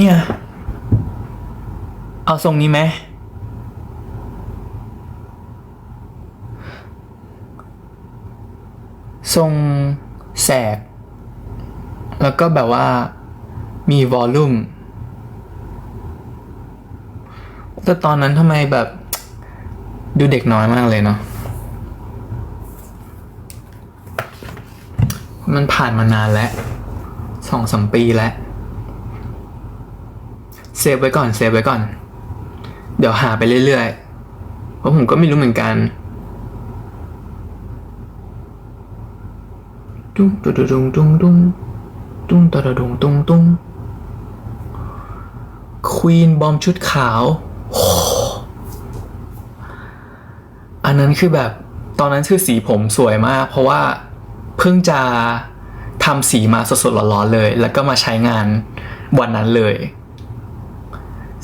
เนี่ย เอาทรงนี้ไหมทรงแสก แล้วก็แบบว่ามีวอลลุ่มแต่ตอนนั้นทำไมแบบดูเด็กน้อยมากเลยเนาะมันผ่านมานานแล้วสองสามปีแล้ว เซฟไว้ก่อนเซฟไว้ก่อน เดี๋ยวหาไปเรื่อยๆ เพราะผมก็ไม่รู้เหมือนกันตุ้งตุ้งตุ้งตุ้งตุ้งตุ้งตะระดุงตุ้งตุ้งควีนบอมชุดขาวอ้อันนั้นคือแบบตอนนั้นคือสีผมสวยมาก เพราะว่าเพิ่งจะทำสีมาสดๆร้อนๆเลย แล้วก็มาใช้งานวันนั้นเลย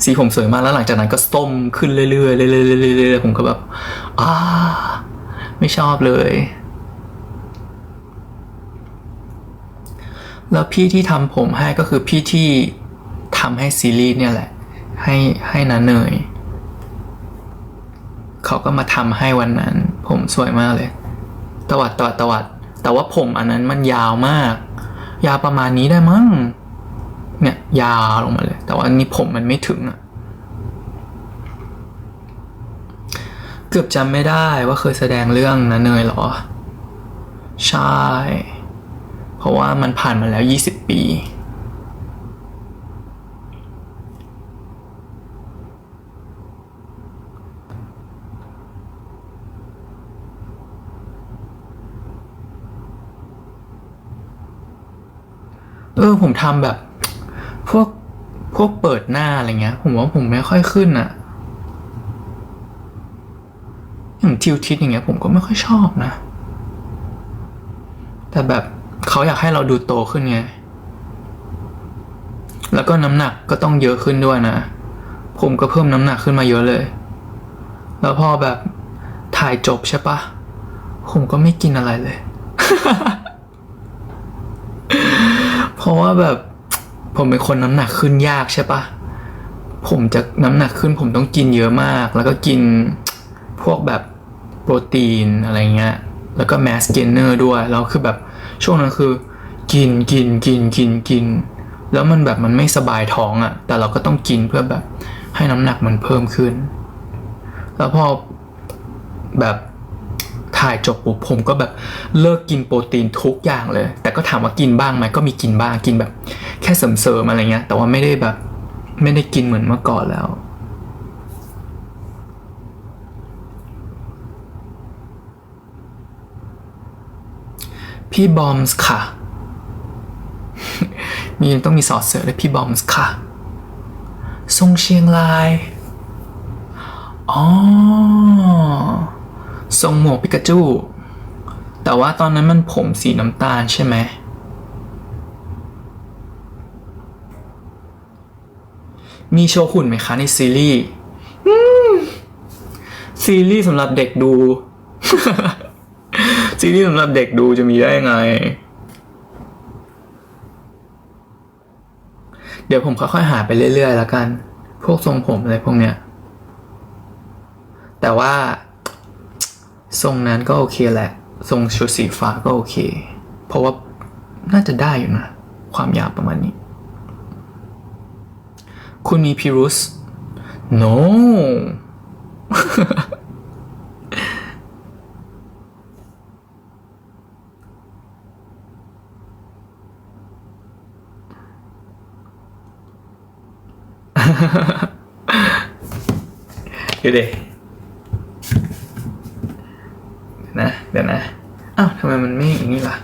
สีผมสวยมากแล้วหลังจากนั้นก็ส้มขึ้นเรื่อยๆเรื่อยๆเรื่อยๆผมก็แบบอ่าไม่ชอบเลย แล้วพี่ที่ทำผมให้ก็คือพี่ที่ทำให้ซีรีส์เนี่ยแหละ ให้ให้นาเนยเขาก็มาทำให้วันนั้น ผมสวยมากเลย ตวัดตวัดตวัด แต่ว่าผมอันนั้นมันยาวมาก ยาวประมาณนี้ได้มั้งเนี่ยยาวลงมาเลย แต่ว่านี้ผมมันไม่ถึงอะเกือบจำไม่ได้ว่าเคยแสดงเรื่องนะเนยหรอ ใช่ เพราะว่ามันผ่านมาแล้ว 20 ปีเออผมทำแบบ พวก พวกเปิดหน้าอะไรเงี้ย ผมว่าผมไม่ค่อยขึ้นอะอย่างทิวทิศอย่างเงี้ย ผมก็ไม่ค่อยชอบนะ แต่แบบเขาอยากให้เราดูโตขึ้นไง แล้วก็น้ำหนักก็ต้องเยอะขึ้นด้วยนะ ผมก็เพิ่มน้ำหนักขึ้นมาเยอะเลย แล้วพอแบบถ่ายจบใช่ปะ ผมก็ไม่กินอะไรเลย เพราะว่าแบบ ผมเป็นคนน้ำหนักขึ้นยากใช่ปะผมจะน้ำหนักขึ้นผมต้องกินเยอะมาก แล้วก็กินพวกแบบโปรตีนอะไรเงี้ย แล้วก็แมสเกนเนอร์ด้วย แล้วคือแบบช่วงนั้นคือ กินกินกินกินกิน แล้วมันแบบมันไม่สบายท้องอะ่ะ แต่เราก็ต้องกินเพื่อแบบให้น้ำหนักมันเพิ่มขึ้น แล้วพอแบบ ถ่ายจบปุ๊บผมก็แบบเลิกกินโปรตีนทุกอย่างเลย แต่ก็ถามว่ากินบ้างไหมก็มีกินบ้างกินแบบ แค่เสริมๆอะไรเงี้ย แต่ว่าไม่ได้แบบ ไม่ได้กินเหมือนเมื่อก่อนแล้วพี่บอมส์ค่ะ มีต้องมีสอดเสือด้วยพี่บอมส์ค่ะทรงเชียงราย อ๋อ ทรงหมวกปิกาจู แต่ว่าตอนนั้นมันผมสีน้ำตาลใช่ไหม มีโชว์หุ่นไหมคะในซีรีส์ซีรีส์สำหรับเด็กดู ซีรีส์สำหรับเด็กดูจะมีได้ยังไง เดี๋ยวผมค่อยๆหาไปเรื่อยๆแล้วกัน พวกทรงผมอะไรพวกเนี้ย แต่ว่า ทรงนั้นก็โอเคแหละ ทรงชุดสีฟ้าก็โอเค เพราะว่าน่าจะได้อยู่นะ ความยาวประมาณนี้ คุณมีพิรุษ no เดี๋ยวเดี๋ยว นะเดี๋ยวนะอ้าวทำไมมันไม่อย่างนี้ล่ะ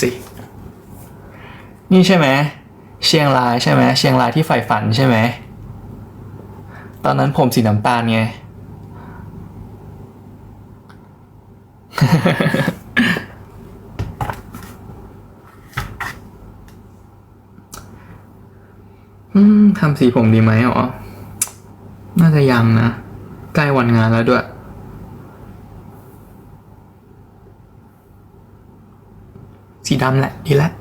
สินี่ใช่ไหมเชียงรายใช่ไหมเชียงรายที่ใฝ่ฝันใช่ไหมตอนนั้นผมสีน้ำตาลไงอืมทำสีผมดีไหมอ๋อ จะยังนะ ใกล้วันงานแล้วด้วย สีดำแหละ ดีแล้ว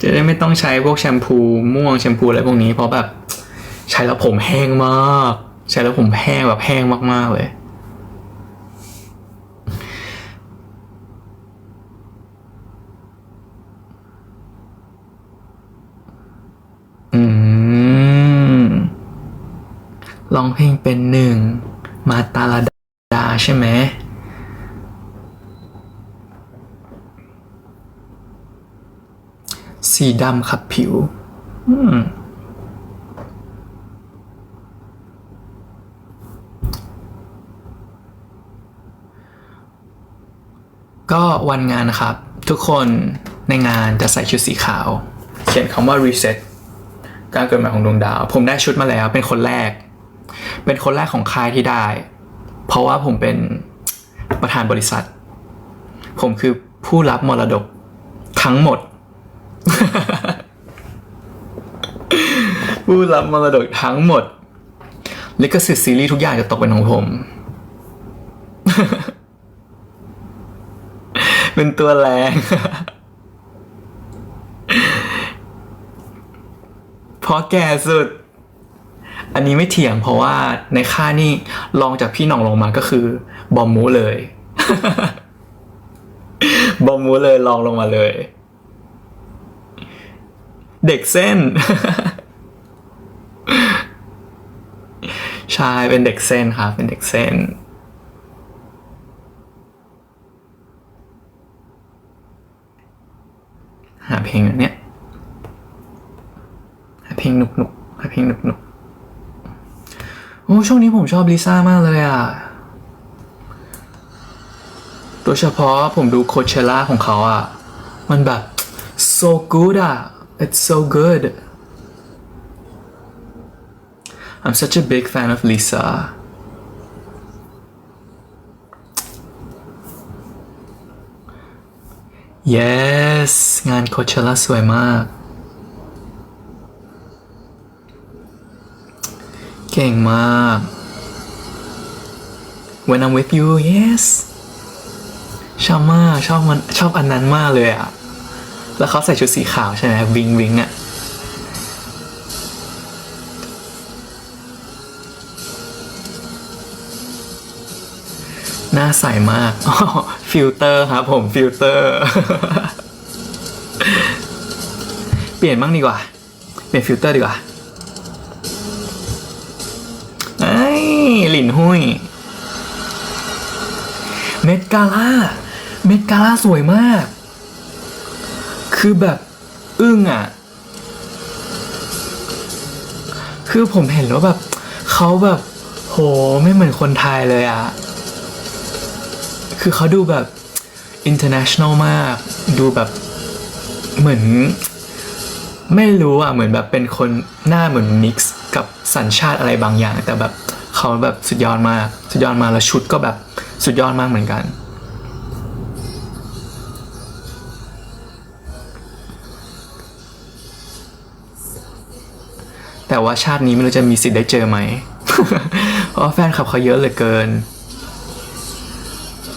จะได้ไม่ต้องใช้พวกแชมพูม่วงแชมพูอะไรพวกนี้เพราะแบบ ใช้แล้วผมแห้งมาก ใช้แล้วผมแห้งแบบแห้งมากๆเลย ร้องเพลงเป็นหนึ่ง มาตาลาดาใช่ไหมสีดำขับผิว ก็วันงานนะครับ ทุกคนในงานจะใส่ชุดสีขาว เขียนคำว่า reset การเกิดใหม่ของดวงดาว ผมได้ชุดมาแล้วเป็นคนแรก เป็นคนแรกของค่ายที่ได้ เพราะว่าผมเป็นประธานบริษัท ผมคือผู้รับมรดกทั้งหมด ผู้รับมรดกทั้งหมดลิขสิทธิ์ซีรีส์ทุกอย่างจะตกเป็นของผม เป็นตัวแรงพราะแก่สุด อันนี้ไม่เถียงเพราะว่าในค่านี่ลองจากพี่หน่องลงมาก็คือบอมมูเลย บอมมูเลยลองลงมาเลย เด็กเส้นใช่เป็นเด็กเส้นครับเป็นเด็กเส้นหาเพลงอันเนี้ยหาเพลงหนุกหนุกหาเพลงหนุกหนุก โอ้ช่วงนี้ผมชอบลิซ่ามากเลยอะ โดยเฉพาะผมดูโคเชล่าของเขาอะ มันแบบ so good อะ it's so good I'm such a big fan of Lisa yes งานโคเชล่าสวยมาก เก่งมาก When I'm with you yes ชอบมากชอบมันชอบอันนั้นมากเลยอะแล้วเขาใส่ชุดสีขาวใช่ไหมวิงวิงอะหน้าใสมากอ๋อฟิลเตอร์ครับผมฟิลเตอร์ เปลี่ยนบ้างดีกว่า เปลี่ยนฟิลเตอร์ดีกว่า หลินหุยเมดกาล่าเมดกาล่าสวยมาก คือแบบอึ้งอะ คือผมเห็นแล้วแบบเขาแบบ โหไม่เหมือนคนไทยเลยอะ คือเขาดูแบบ international มาก ดูแบบเหมือน ไม่รู้อะ เหมือนแบบเป็นคนหน้าเหมือนมิกซ์กับสัญชาติอะไรบางอย่าง แต่แบบ เขาแบบสุดยอดมากสุดยอดมากแล้วชุดก็แบบสุดยอดมากเหมือนกัน แต่ว่าชาตินี้ไม่รู้จะมีสิทธิ์ได้เจอไหม เพราะแฟนคลับเขาเยอะเหลือเกิน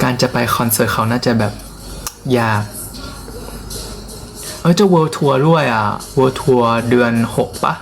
การจะไปคอนเสิร์ตเขาน่าจะแบบยากเออจะ World Tour ด้วยอะ World Tour เดือน 6ปะ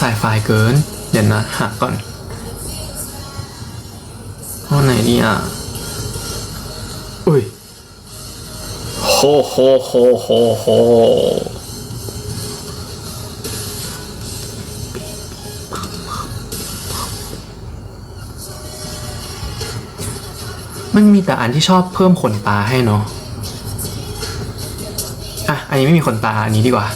สายไฟเกิน เดี๋ยวนะหาก่อนห้องไหนดีอะอุ้ยโฮโฮโฮโฮโฮมันมีแต่อันที่ชอบเพิ่มขนตาให้เนาะอะ อันนี้ไม่มีขนตา อันนี้ดีกว่า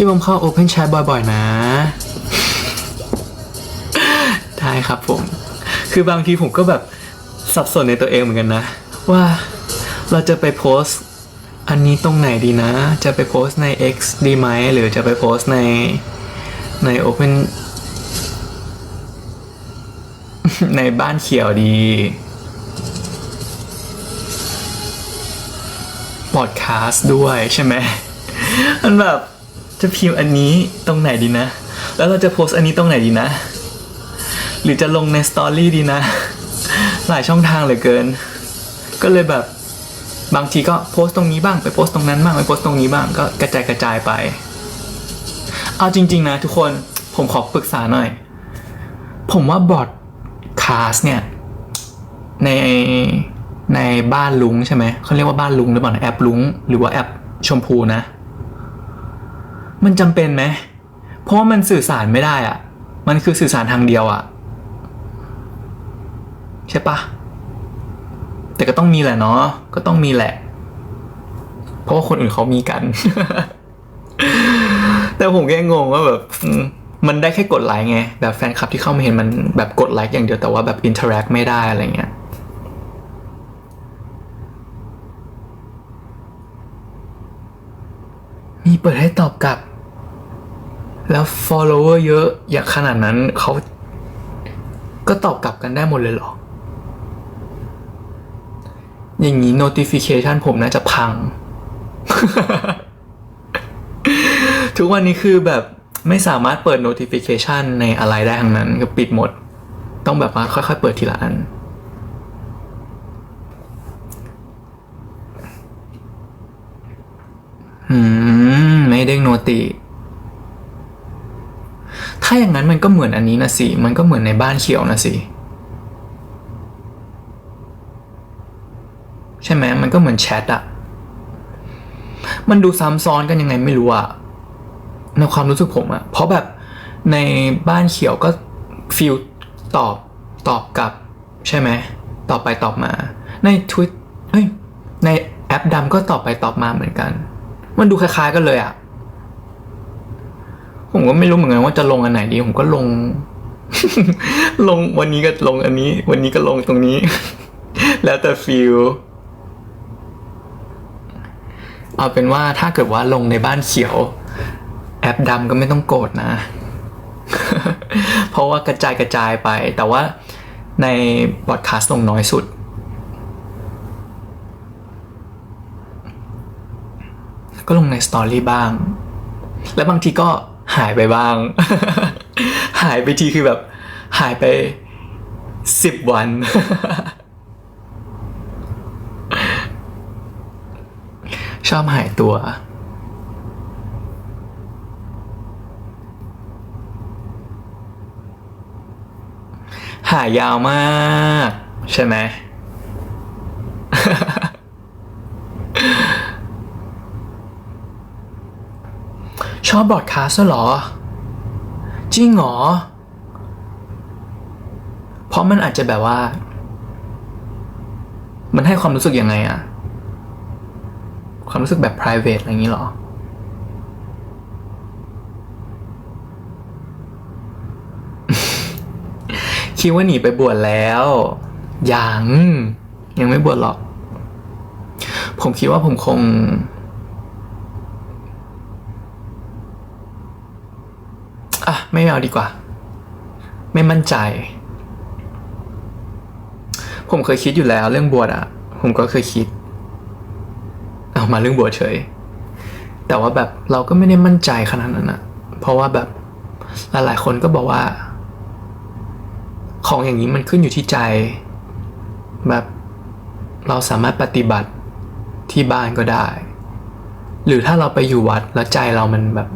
พี่บอมเข้า Open Chat บ่อยๆ นะ ได้ครับผม คือบางทีผมก็แบบสับสนในตัวเองเหมือนกันนะ ว่าเราจะไปโพสต์อันนี้ตรงไหนดีนะ จะไปโพสต์ใน X ดีไหม หรือจะไปโพสต์ใน ใน Open ในบ้านเขียวดีพอดแคสต์ด้วยใช่ไหม มันแบบ จะพิมพ์อันนี้ตรงไหนดีนะ แล้วเราจะโพสต์อันนี้ตรงไหนดีนะ หรือจะลงในสตอรี่ดีนะ หลายช่องทางเหลือเกิน ก็เลยแบบบางทีก็โพสต์ตรงนี้บ้างไปโพสต์ตรงนั้นบ้างไปโพสต์ตรงนี้บ้างก็กระจายกระจายไป เอาจริง ๆ นะ ทุกคนผมขอปรึกษาหน่อย ผมว่าบอดคาสเนี่ยในในบ้านลุงใช่ไหมเขาเรียกว่าบ้านลุงหรือเปล่าแอปลุงหรือว่าแอปชมพูนะ มันจำเป็นไหม เพราะว่ามันสื่อสารไม่ได้อะมันคือสื่อสารทางเดียวอะใช่ปะแต่ก็ต้องมีแหละเนาะ ก็ต้องมีแหละ เพราะว่าคนอื่นเขามีกัน แต่ผมแค่งงว่าแบบมมันได้แค่กดไลค์ไง แบบแฟนคลับที่เข้ามาเห็นมันแบบกดไลค์อย่างเดียวแต่ว่าแบบอินเทอร์แอคไม่ได้อะไรเงี้ย มีเปิดให้ตอบกลับ แล้ว follower เยอะอย่างขนาดนั้นเขาก็ตอบกลับกันได้หมดเลยเหรอ อย่างนี้ notification ผมน่าจะพัง ทุกวันนี้คือแบบไม่สามารถเปิด notification ในอะไรได้ทั้งนั้น ก็ปิดหมด ต้องแบบว่าค่อยๆเปิดทีละอันอืมไม่ เด้งโนติถ้าอย่างนั้นมันก็เหมือนอันนี้นะสิ มันก็เหมือนในบ้านเขียวนะสิ ใช่ไหมมันก็เหมือนแชทอะมันดูซ้ำซ้อนกันยังไงไม่รู้อะในความรู้สึกผมอะเพราะแบบในบ้านเขียวก็ฟิลตอบตอบกลับ ใช่ไหมตอบไปตอบมา ในทวิตเฮ้ยในแอปดำก็ตอบไปตอบมาเหมือนกัน มันดูคล้ายๆกันเลยอะ ผมก็ไม่รู้เหมือนกันว่าจะลงอันไหนดี ผมก็ลง ลงวันนี้ก็ลงอันนี้ วันนี้ก็ลงตรงนี้ แล้วแต่ฟิลเอาเป็นว่าถ้าเกิดว่าลงในบ้านเขียว แอปดำก็ไม่ต้องโกรธนะ เพราะว่ากระจายกระจายไป แต่ว่าในบอดคาสต์ลงน้อยสุด ก็ลงในสตอรี่บ้าง แล้วบางทีก็ หายไปบ้าง หายไปทีคือแบบ หายไปสิบวัน ชอบหายตัว หายยาวมาก ใช่ไหม ชอบบอดคาสเหรอ จริงเหรอ เพราะมันอาจจะแบบว่า มันให้ความรู้สึกยังไงอะความรู้สึกแบบ private อะไรอย่างนี้หรอ คิดว่าหนีไปบวชแล้ว ยัง ยังไม่บวชหรอก ผมคิดว่าผมคง อะไม่เอาดีกว่า ไม่มั่นใจ ผมเคยคิดอยู่แล้วเรื่องบวชอะผมก็เคยคิด เอามาเรื่องบวชเฉย แต่ว่าแบบเราก็ไม่ได้มั่นใจขนาดนั้นอะเพราะว่าแบบหลายๆคนก็บอกว่า ของอย่างนี้มันขึ้นอยู่ที่ใจ แบบเราสามารถปฏิบัติที่บ้านก็ได้ หรือถ้าเราไปอยู่วัดแล้วใจเรามันแบบ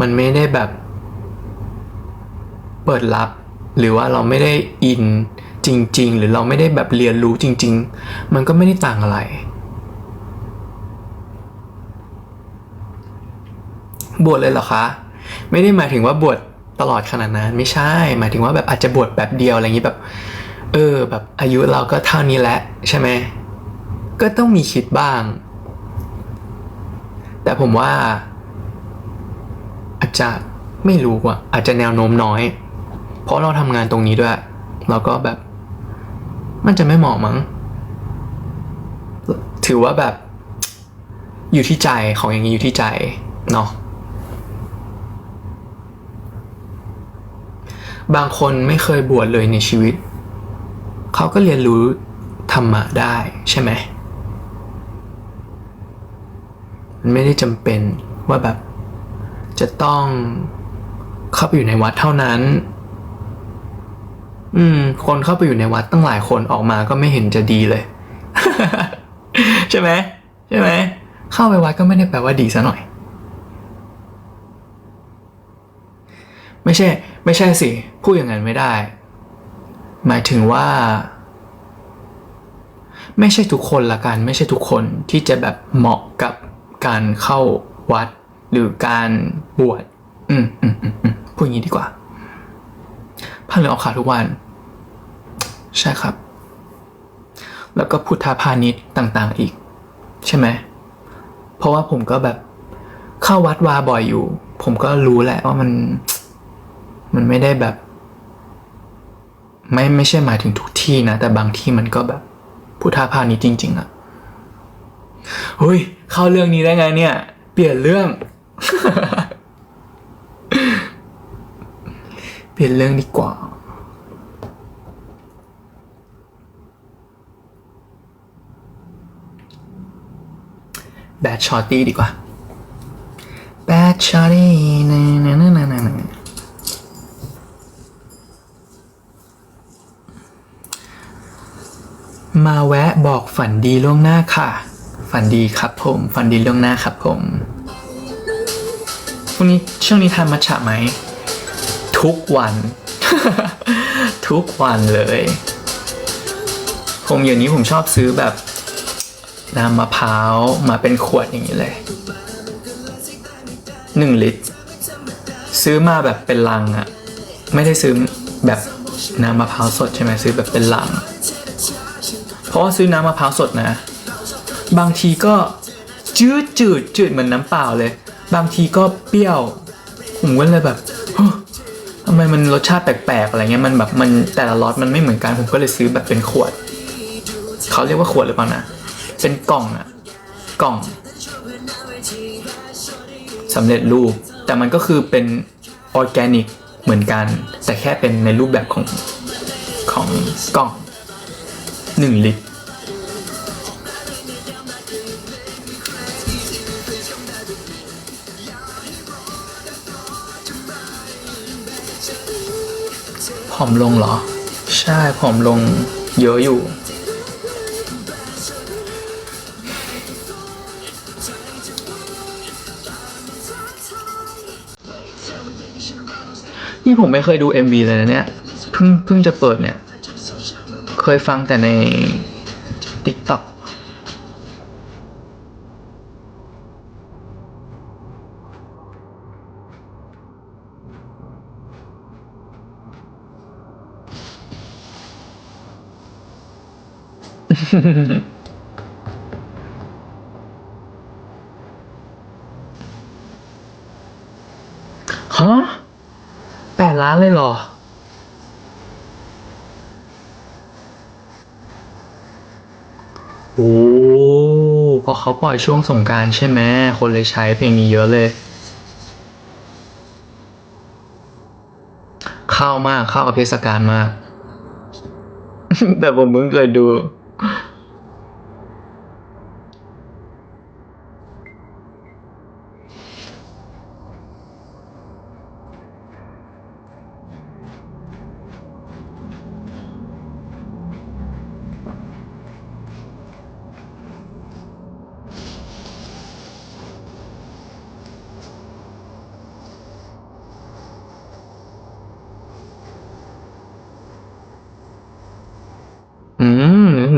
มันไม่ได้แบบ เปิดรับ หรือว่าเราไม่ได้อินจริง ๆ หรือเราไม่ได้แบบเรียนรู้จริง ๆ มันก็ไม่ได้ต่างอะไร บวชเลยเหรอคะ ไม่ได้หมายถึงว่าบวชตลอดขนาดนั้น ไม่ใช่ หมายถึงว่าแบบอาจจะบวชแบบเดียวอะไรอย่างนี้แบบ เออ แบบอายุเราก็เท่านี้แหละใช่ไหมก็ต้องมีคิดบ้าง แต่ผมว่า จะไม่รู้อะอาจจะแนวโน้มน้อย เพราะเราทำงานตรงนี้ด้วย เราก็แบบ มันจะไม่เหมาะมั้ง ถือว่าแบบ อยู่ที่ใจของอย่างนี้อยู่ที่ใจเนาะบางคนไม่เคยบวชเลยในชีวิต เขาก็เรียนรู้ธรรมะได้ใช่ไหมมันไม่ได้จำเป็นว่าแบบ จะต้องเข้าไปอยู่ในวัดเท่านั้น อืม คนเข้าไปอยู่ในวัดตั้งหลายคนออกมาก็ไม่เห็นจะดีเลย ใช่ไหมใช่ไหมเข้าไปวัดก็ไม่ได้แปลว่าดีซะหน่อย ไม่ใช่ ไม่ใช่สิพูดอย่างนั้นไม่ได้ หมายถึงว่า ไม่ใช่ทุกคนละกัน ไม่ใช่ทุกคนที่จะแบบเหมาะกับการเข้าวัด หรือการบวชอืมอืมอืมพูดอย่างนี้ดีกว่าผ้าเหลืองออกขาวทุกวัน ใช่ครับ แล้วก็พุทธาพาณิชย์ต่างๆอีก ใช่ไหม เพราะว่าผมก็แบบเข้าวัดวาบ่อยอยู่ ผมก็รู้แหละว่ามัน มันไม่ได้แบบ ไม่ไม่ใช่หมายถึงทุกที่นะ แต่บางที่มันก็แบบ พุทธาพาณิชย์จริง ๆอะเฮ้ยเข้าเรื่องนี้ได้ไงเนี่ย เปลี่ยนเรื่อง เปลี่ยนเรื่องดีกว่า Bad Shorty ดีกว่า Bad Shorty นะนะนะนะนะนะมาแวะบอกฝันดีล่วงหน้าค่ะ ฝันดีครับผม ฝันดีล่วงหน้าครับผม พรุ่งนี้ช่วงนี้ทานมัทฉะไหม ทุกวัน ทุกวันเลย ผมอย่างนี้ผมชอบซื้อแบบน้ำมะพร้าวมาเป็นขวดอย่างนี้เลยหนึ่งลิตร ซื้อมาแบบเป็นลังอะไม่ได้ซื้อแบบน้ำมะพร้าวสดใช่ไหมซื้อแบบเป็นลัง เพราะว่าซื้อน้ำมะพร้าวสดนะ บางทีก็จืดจืดจืดเหมือนน้ำเปล่าเลย บางทีก็เปรี้ยวผมก็เลยแบบทำไมมันรสชาติแปลกๆอะไรเงี้ยมันแบบมันแต่ละล็อตมันไม่เหมือนกันผมก็เลยซื้อแบบเป็นขวดเขาเรียกว่าขวดหรือเปล่านะเป็นกล่องอะกล่องสำเร็จรูป แต่มันก็คือเป็นออร์แกนิกเหมือนกัน แต่แค่เป็นในรูปแบบของของกล่องหนึ่งลิตร ผอมลงเหรอ ใช่ผอมลงเยอะอยู่ นี่ผมไม่เคยดู MV เลยนะเนี่ย เพิ่งเพิ่งจะเปิดเนี่ย เคยฟังแต่ใน TikTok ฮะแปดล้านเลยเหรอ โอ้เพราะเขาปล่อยช่วงสงการใช่ไหม คนเลยใช้เพลงนี้เยอะเลย เข้ามาก เข้ากับเทศกาลมาก แต่ผมเพิ่งเคยดู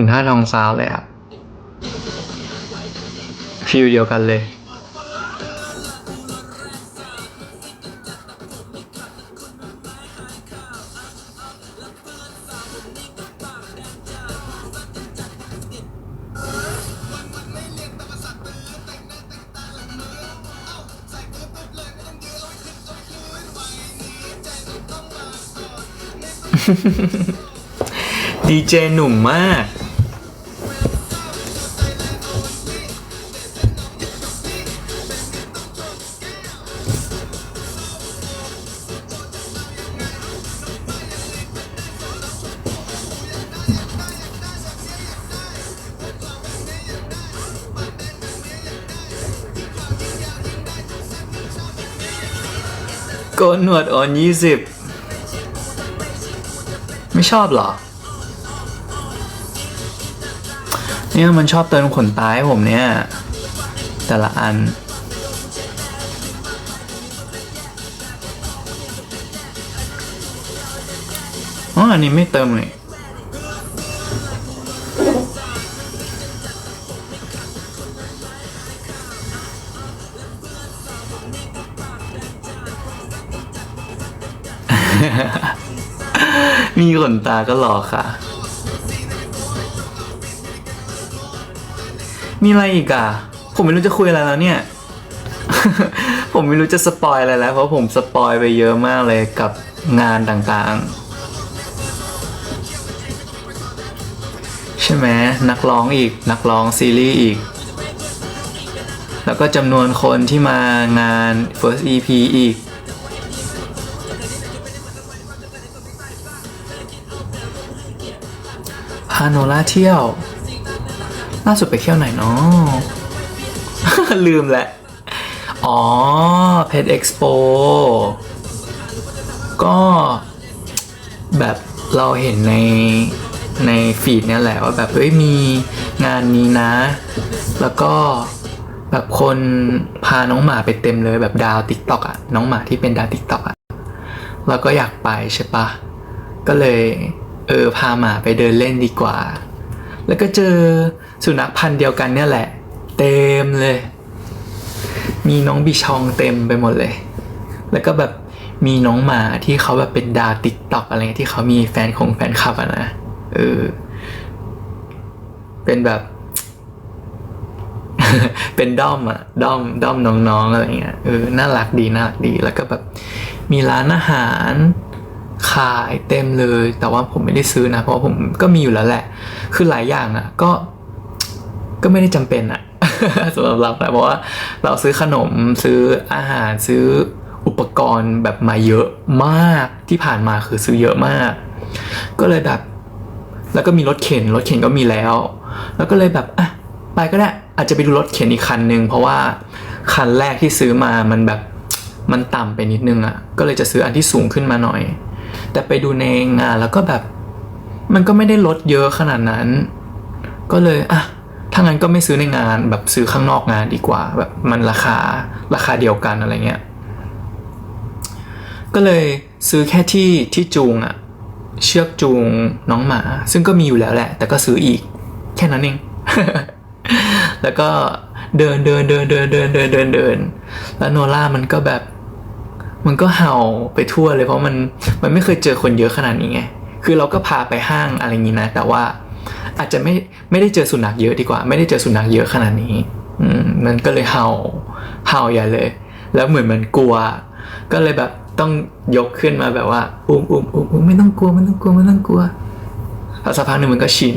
ถึงท่าทองซาวเลยอะฟิลเดียวกันเลย ดีเจหนุ่มมาก โกนหนวดอ่อนยี่สิบไม่ชอบหรอ เนี่ยมันชอบเติมขนตาให้ผมเนี่ย แต่ละอัน อ๋อ อันนี้ไม่เติมเลย มีขนตาก็หล่อค่ะ มีอะไรอีกอะ ผมไม่รู้จะคุยอะไรแล้วเนี่ย ผมไม่รู้จะสปอยอะไรแล้ว เพราะผมสปอยไปเยอะมากเลยกับงานต่างๆ ใช่ไหมนักร้องอีกนักร้องซีรีส์อีก แล้วก็จำนวนคนที่มางาน first EP อีกาโนล่าเที่ยว ล่าสุดไปเที่ยวไหนเนาะลืมแหละ อ๋อเพจเอ็กซ์โปก็แบบเราเห็นในในฟีดเนี่ยแหละว่าแบบเฮ้ยมีงานนี้นะ แล้วก็แบบคนพาน้องหมาไปเต็มเลยแบบดาวติ๊กต็อกอะน้องหมาที่เป็นดาวติ๊กต็อกอะเราก็อยากไปใช่ปะก็เลย เออพาหมาไปเดินเล่นดีกว่า แล้วก็เจอสุนัขพันธุ์เดียวกันเนี่ยแหละ เต็มเลย มีน้องบิชองเต็มไปหมดเลย แล้วก็แบบมีน้องหมาที่เขาแบบเป็นดาวติ๊กต็อกอะไรเงี้ยที่เขามีแฟนคงแฟนคลับอะนะเออ เป็นแบบ เป็นด้อมอะด้อมด้อมน้องๆอะไรเงี้ยเออน่ารักดีน่ารักดี แล้วก็แบบมีร้านอาหาร ขายเต็มเลย แต่ว่าผมไม่ได้ซื้อนะ เพราะผมก็มีอยู่แล้วแหละ คือหลายอย่างอะก็ก็ไม่ได้จำเป็นอะสำหรับเราแต่เพราะว่าเราซื้อขนมซื้ออาหารซื้ออุปกรณ์แบบมาเยอะมากที่ผ่านมาคือซื้อเยอะมาก ก็เลยแบบ แล้วก็มีรถเข็นรถเข็นก็มีแล้ว แล้วก็เลยแบบอะไปก็ได้อาจจะไปดูรถเข็นอีกคันนึงเพราะว่าคันแรกที่ซื้อมามันแบบมันต่ำไปนิดนึงอะ่ะ ก็เลยจะซื้ออันที่สูงขึ้นมาหน่อย แต่ไปดูในงานแล้วก็แบบ มันก็ไม่ได้ลดเยอะขนาดนั้น ก็เลยอะถ้างั้นก็ไม่ซื้อในงานแบบซื้อข้างนอกงานดีกว่า แบบมันราคาราคาเดียวกันอะไรเงี้ยก็เลยซื้อแค่ที่ที่จูงอะเชือกจูงน้องหมา ซึ่งก็มีอยู่แล้วแหละ แต่ก็ซื้ออีก แค่นั้นเอง แล้วก็เดินเดินเดินเดินเดินเดินเดินเดินแล้วโนล่ามันก็แบบ มันก็เห่าไปทั่วเลยเพราะมันมันไม่เคยเจอคนเยอะขนาดนี้ไงคือเราก็พาไปห้างอะไรอย่างนี้นะ แต่ว่าอาจจะไม่ไม่ได้เจอสุนัขเยอะดีกว่า ไม่ได้เจอสุนัขเยอะขนาดนี้ อืมมันก็เลยเห่าเห่าใหญ่เลย แล้วเหมือนมันกลัว ก็เลยแบบต้องยกขึ้นมาแบบว่าอุ้มอุ้มอุ้มอุ้มไม่ต้องกลัวไม่ต้องกลัวไม่ต้องกลัวพอสักพักหนึ่งมันก็ชิน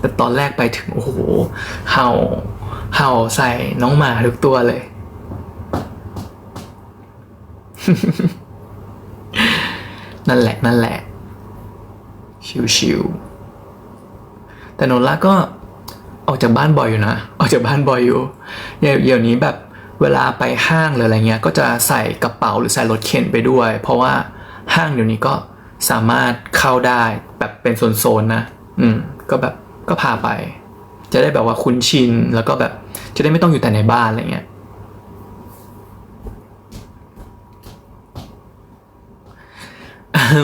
แต่ตอนแรกไปถึงโอ้โหเห่าเห่าใส่น้องหมาทุกตัวเลย นั่นแหละนั่นแหละ ชิวๆแต่โนล่าก็ออกจากบ้านบ่อยอยู่นะ ออกจากบ้านบ่อยอยู่เดี๋ยวเดี๋ยวนี้แบบเวลาไปห้างหรืออะไรเงี้ย ก็จะใส่กระเป๋าหรือใส่รถเข็นไปด้วย เพราะว่าห้างเดี๋ยวนี้ก็สามารถเข้าได้แบบเป็นโซนๆนะ อืม ก็แบบก็พาไป จะได้แบบว่าคุ้นชินแล้วก็แบบจะได้ไม่ต้องอยู่แต่ในบ้านอะไรเงี้ย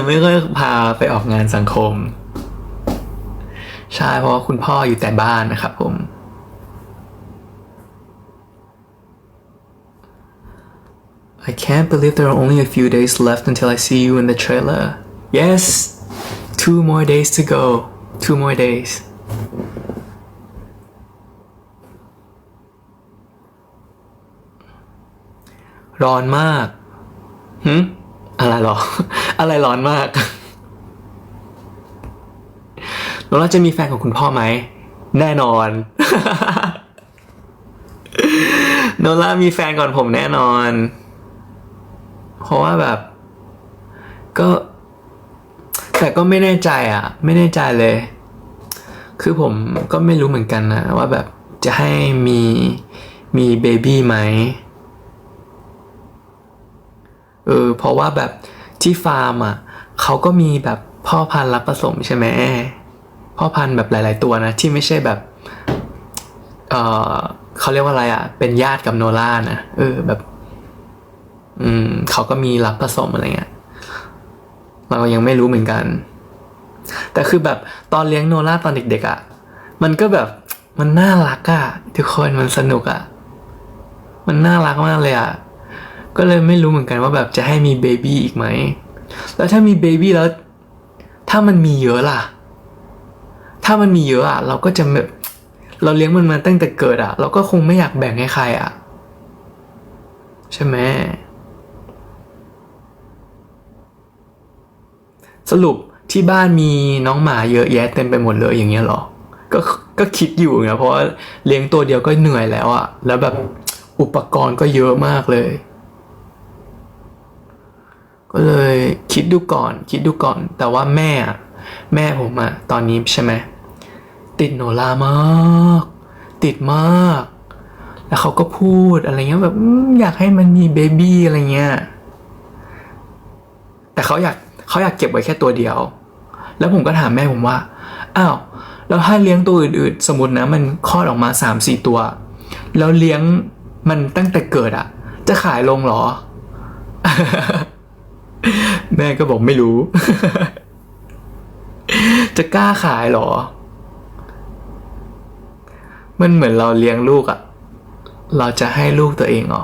ไม่ค่อยพาไปออกงานสังคม ใช่เพราะว่าคุณพ่ออยู่แต่บ้านนะครับผม I can't believe there are only a few days left until I see you in the trailer. Yes, two more days to go. Two more days. ร้อนมากหึอะไรหรอ อะไรร้อนมากโนล่าจะมีแฟนของคุณพ่อไหม แน่นอนโนล่ามีแฟนก่อนผมแน่นอน เพราะว่าแบบ ก็ แต่ก็ไม่แน่ใจอะ ไม่แน่ใจเลย คือผมก็ไม่รู้เหมือนกันนะ ว่าแบบจะให้มีมีเบบี้ไหมเออเพราะว่าแบบ ที่ฟาร์มอะเขาก็มีแบบพ่อพันธุ์รับผสมใช่ไหมพ่อพันธุ์แบบหลาย ๆ ตัวนะ ที่ไม่ใช่แบบ เออเขาเรียกว่าอะไรอะ เป็นญาติกับโนล่านะเออแบบ อืมเขาก็มีรับผสมอะไรเงี้ยเรายังไม่รู้เหมือนกัน แต่คือแบบตอนเลี้ยงโนล่าตอนเด็ก ๆอะมันก็แบบมันน่ารักอะทุกคนมันสนุกอะ มันน่ารักมากเลยอะ ก็เลยไม่รู้เหมือนกันว่าแบบจะให้มีเบบี้อีกไหม แล้วถ้ามีเบบี้แล้ว ถ้ามันมีเยอะล่ะ ถ้ามันมีเยอะอะ เราก็จะแบบเราเลี้ยงมันมาตั้งแต่เกิดอะ เราก็คงไม่อยากแบ่งให้ใครอะ ใช่ไหมสรุปที่บ้านมีน้องหมาเยอะแยะเต็มไปหมดเลยอย่างเงี้ยหรอ ก็ก็คิดอยู่ไงเพราะว่าเลี้ยงตัวเดียวก็เหนื่อยแล้วอะแล้วแบบอุปกรณ์ก็เยอะมากเลย ก็เลยคิดดูก่อน คิดดูก่อน แต่ว่าแม่อะแม่ผมอะตอนนี้ใช่ไหมติดโนลามาก ติดมาก แล้วเขาก็พูดอะไรเงี้ยแบบอยากให้มันมีเบบี้อะไรเงี้ยแต่เขาอยากเขาอยากเก็บไว้แค่ตัวเดียว แล้วผมก็ถามแม่ผมว่าอ้าวแล้วถ้าเลี้ยงตัวอื่นๆ สมมตินะ มันคลอดออกมาสามสี่ตัว แล้วเลี้ยงมันตั้งแต่เกิดอะจะขายลงหรอ แม่ก็บอกไม่รู้ จะกล้าขายหรอ มันเหมือนเราเลี้ยงลูกอะเราจะให้ลูกตัวเองเหรอ